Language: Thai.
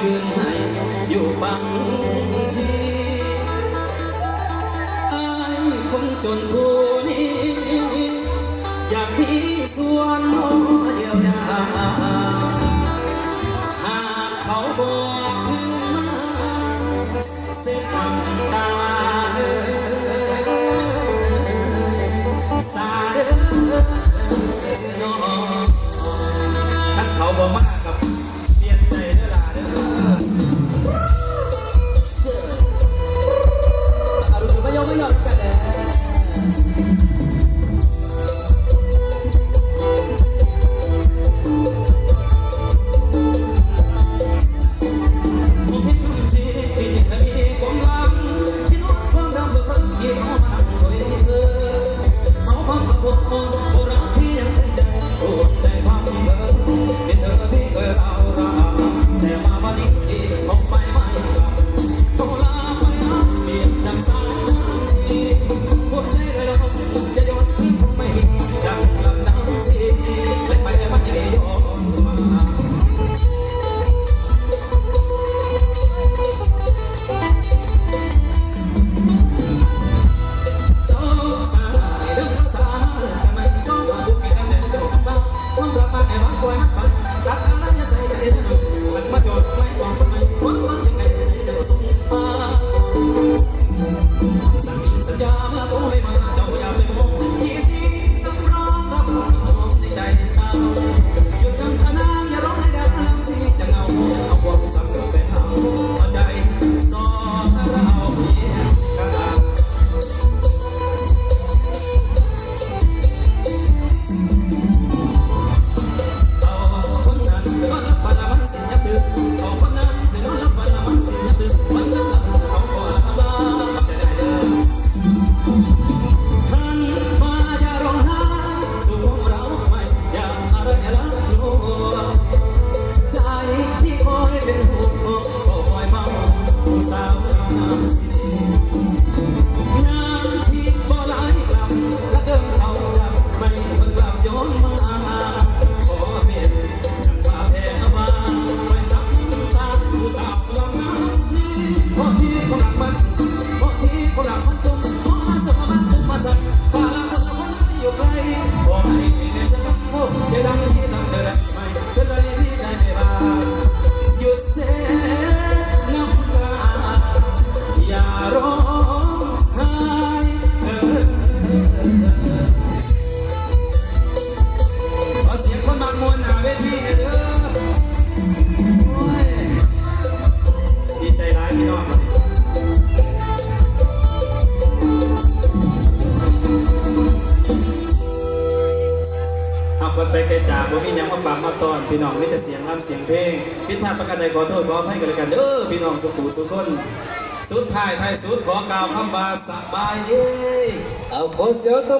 คืนให้อยู่บางทีอายคนจนผู้นี้ อยากมีส่วนหอ ไปไกลจากว่ามีหยังมาฝากมาตอน พี่น้องมีแต่เสียงร่ำเสียงเพลงพิดพาดประกานใดขอโทษขอให้กันเลยกันเออพี่น้องสุขุสุขคนสุดท้ายไทยสุดขอกล่าวคำบาสบายเย้ เอาโคเสียงตบ